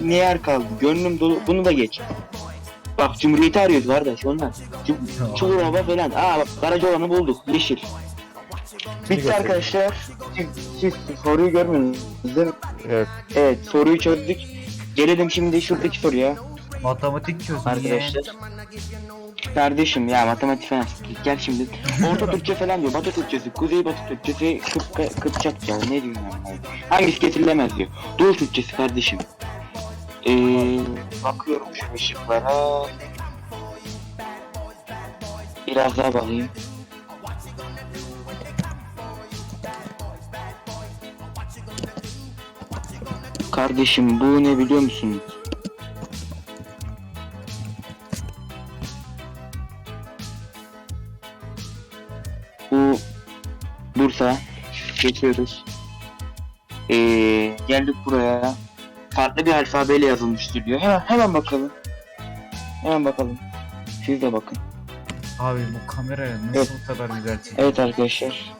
ne yer kaldı? Gönlüm dolu. Bunu da geç. Bak Cumhuriyeti arıyoruz kardeş onlar. Cum- Çukurova falan. Aa bak Karacaoğlan'ı bulduk. Yeşil. Bitti arkadaşlar. Siz, siz soruyu görmüyorsunuz değil mi? Evet. Evet soruyu çözdük. Gelelim şimdi şuradaki soruya Matematik çözüm arkadaşlar. Kardeşim ya matematik falan gel şimdi. Orta Türkçe falan diyor. Batı Türkçesi, Kuzey Batı Türkçesi, Kıp Kıpçakça ne diyor yani? Hangisi getirilemez diyor. Doğu Türkçesi kardeşim. Ee, bakıyorum şu ışıklara. Biraz daha bakayım. Kardeşim bu ne biliyor musun? Bu Bursa geçiyoruz. Ee, geldik buraya. Farklı bir alfabeyle yazılmıştır diyor. Hemen hemen bakalım. Hemen bakalım. Siz de bakın. Abi bu kameraya nasıl Evet. bu kadar güzel çekiyor? Evet arkadaşlar.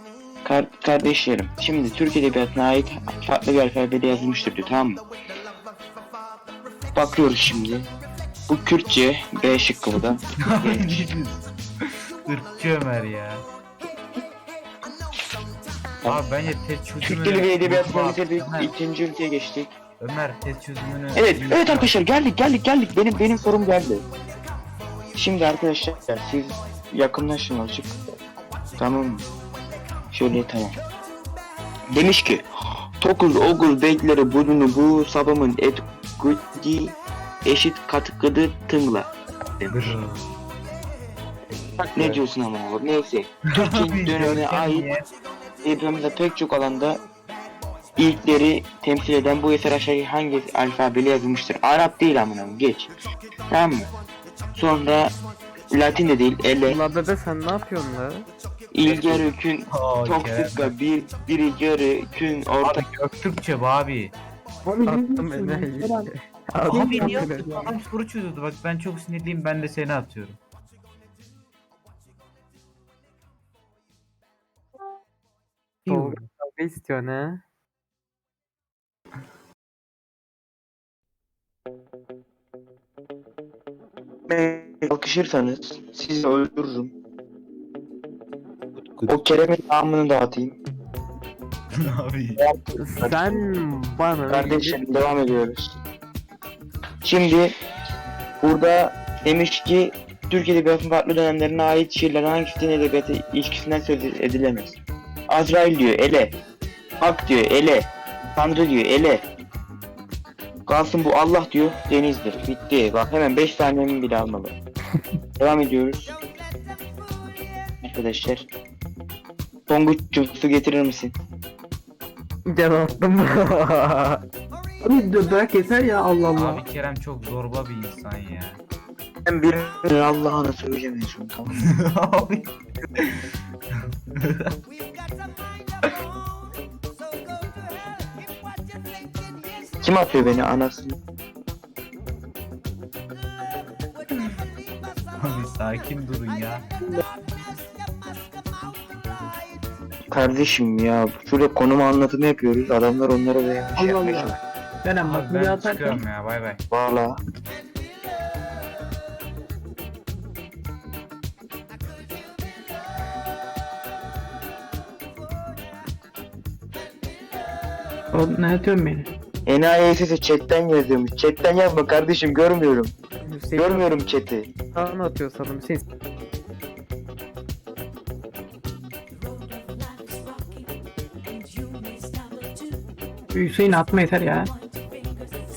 Kar kardeşlerim. Şimdi Türk Edebiyatı'na ait farklı bir alfabeyle yazılmıştır diyor tamam mı? Bakıyoruz şimdi. Bu Kürtçe B şıkkı bu da. Irkçı Ömer ya. Abi bence test çözümünü... Türk Dili ve bitirdik. Ömer, İkinci ülkeye geçtik. Ömer test çözümünü... Evet, evet arkadaşlar geldik geldik geldik. Benim benim sorum geldi. Şimdi arkadaşlar siz yakınlaşın azıcık. Tamam mı? Şöyle tamam. Demiş ki Tokuz ogul bekleri bulunu bu sabamın et gudi eşit katkıdı tıngla. Demiş. Ne diyorsun ama oğlum? Neyse. Türkiye Abi, dönemine ait? Depremde pek çok alanda ilkleri temsil eden bu eser aşağıya hangi alfabeyle yazılmıştır? Arap değil amına koyayım, geç. Tamam mı? Sonra Latin de değil, ele, La bebe sen ne yapıyorsun la? ilger hükün, Kerem. sıkı, bir, biri yarı, kün, orta. Abi Göktürkçe bu abi. Attım enayi. Abi niye Attım? Adam soru çözüyordu bak ben çok sinirliyim ben de seni atıyorum. Tolga kavga istiyor ne? Beni Kalkışırsanız sizi öldürürüm. O Kerem'in namını dağıtayım. abi. Sen bana Kardeşim devam ediyoruz. Şimdi burada demiş ki Türk Edebiyatı'nın farklı dönemlerine ait şiirlerin hangisi din edebiyatı ilişkisinden söz edilemez. Azrail diyor ele. Hak diyor ele. Tanrı diyor ele. Kalsın bu Allah diyor denizdir. Bitti. Bak hemen 5 saniyemi bile almalı. Devam ediyoruz. Arkadaşlar. Tonguç'cum su getirir misin? Cevaptım. Abi dur bırak yeter ya Allah Allah. Abi Kerem çok zorba bir insan ya. Ben bir Allah'ını son tamam. abi. Kim atıyor beni anasını? Sakin durun ya. Kardeşim ya şurada konum anlatımı yapıyoruz. Adamlar onlara da şey Allah yapmaya Allah. çalışıyor. Kerem bak Abi buraya ben çıkıyorum ya bay bay. Valla. Oğlum ne atıyorsun beni? Enayi sesi chatten yazıyormuş. Chatten yazma kardeşim görmüyorum. Görmüyorum chat'i. Sana atıyor sanırım. Hüseyin Hüseyin atma yeter ya.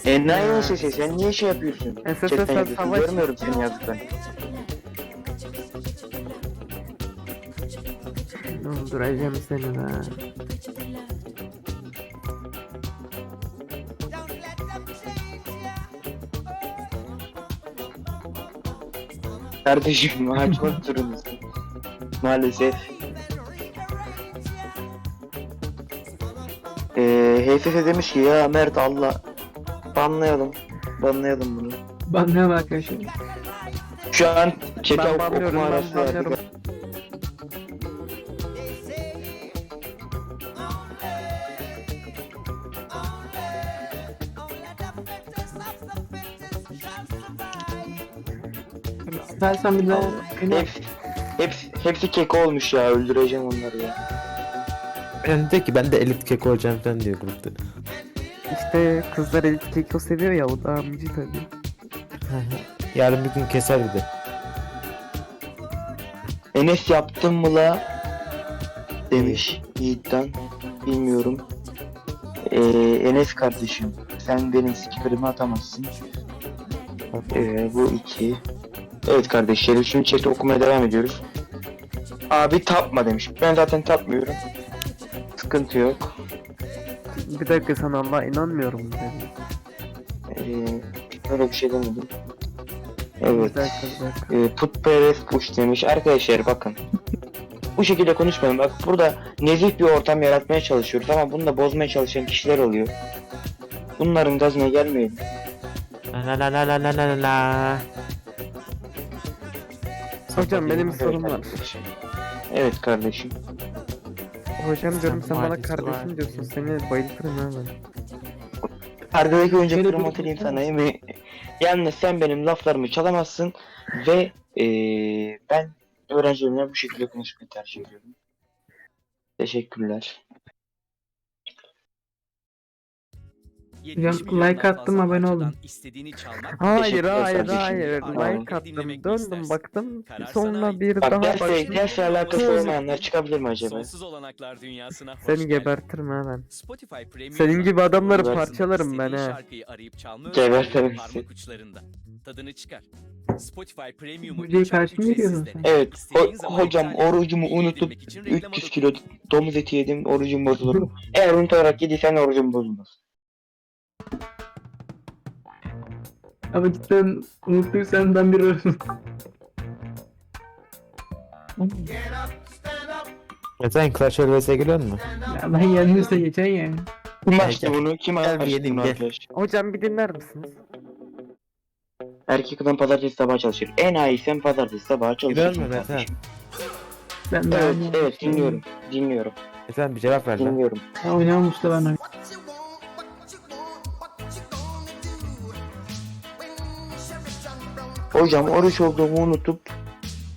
Enayi sesi sen niye şey yapıyorsun? SSS Chatten yazıyorsun. savaş- Görmüyorum senin yazdıklarını. öldüreceğim seni be. Kardeşim açmak zorundasın. Maalesef. Ee, HSS demiş ki ya Mert Allah banlayalım. Banlayalım bunu. Ben ne var arkadaşlar? Şu an chat'e Ben ok- banlıyorum okuma arası verdik. banlıyorum. Sen sen bir daha beni Hepsi, hepsi, hepsi keko olmuş ya öldüreceğim onları ya. Yani de ki ben de elit kek olacağım falan diyor grupta. İşte kızlar elit keko seviyor ya o da amcı tabii. Yarın bir gün keser bir de. Enes yaptın mı la? Demiş Yiğit'ten. Bilmiyorum. Ee, Enes kardeşim sen benim stikerimi atamazsın. Ee, bu iki. Evet kardeşlerim şimdi chat'i okumaya devam ediyoruz. Abi tapma demiş. Ben zaten tapmıyorum. Sıkıntı yok. Bir dakika sana Allah inanmıyorum dedi. Ee, öyle bir şey demedim. Evet. Güzel kızlar. E, putperest push demiş. Arkadaşlar bakın. Bu şekilde konuşmayın. Bak burada nezih bir ortam yaratmaya çalışıyoruz ama bunu da bozmaya çalışan kişiler oluyor. Bunların gazına gelmeyin. La la la la la la la. Hocam benim bir sorum var. Evet kardeşim. Hocam diyorum sen bana kardeşim var. diyorsun seni bayıltırım ha ben. Arkadaki oyuncaklarımı hatırlayayım sana. Emi. Yalnız sen benim laflarımı çalamazsın ve eee, ben öğrencilerimle bu şekilde konuşmayı tercih ediyorum. Teşekkürler. Hocam, like attım, abone olun. Hayır Teşekkür hayır hayır Tamam. like attım döndüm baktım sonra bir Bak daha baktım dersle alakası olmayanlar çıkabilir mi acaba? Sonsuz olanaklar dünyasına hoş seni gebertirim ha ben. Spotify Premium Senin gibi adamları parçalarım ben istediğin ha. şarkıyı arayıp çalma Gebertirim seni. Tadını çıkar. Spotify Premium'u Hocayı çok karşı mı sen? Evet, zaman hocam orucumu unutup edilmek için reklama 300 dokun. kilo domuz eti yedim, orucum bozulur. Eğer unutarak yediysen orucum bozulmaz. Ama cidden unuttuysan ben bir ölüm. Ya sen Clash Royale vs'e geliyor musun? Ya ben yenilirse geçen ya. Kim açtı bunu? Kim Gel bir açtı yeneyim, bunu gel. arkadaş? Hocam bir dinler misiniz? Erkek adam pazartesi sabahı çalışır. En iyi sen pazartesi sabahı Gidiyor çalışırsın. mu Mete? Ben de Evet, evet dinliyorum. Dinliyorum. E sen bir cevap ver lan. Dinliyorum. Ben oynamamış da ben Hocam oruç olduğumu unutup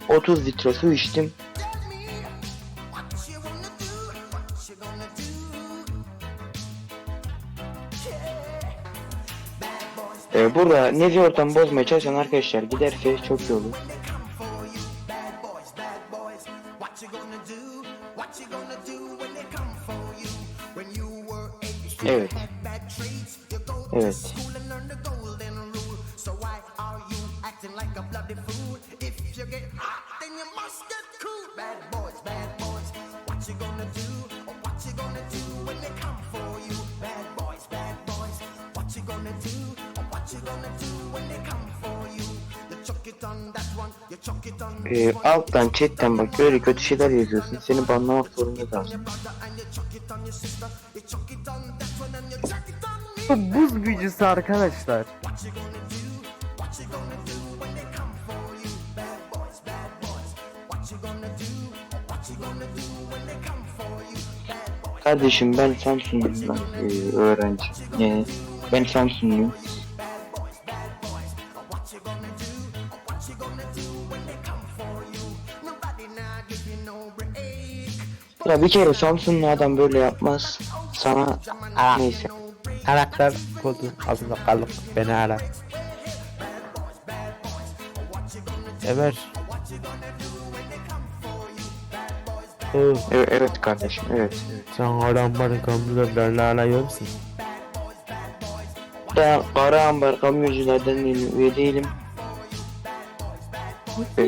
30 litre su içtim. Ee, burada nezi ortamı bozmaya çalışan arkadaşlar giderse çok iyi olur. Evet. Evet. Ee, alttan chatten bak böyle kötü şeyler yazıyorsun. Seni banlamak zorunda kalsın. Bu buz büyücüsü arkadaşlar. Kardeşim ben Samsunluyum lan ee, öğrenci. Yani ben Samsunluyum. Ya bir kere Samsunlu adam böyle yapmaz. Sana neyse. Anahtar kodu ağzında kalıp beni ara. Ömer. Oh, Evet, evet kardeşim evet. sen adamların kamyonlarla alıyor musun? Ben Kara Ambar kamyonculardan üye değilim. Ee,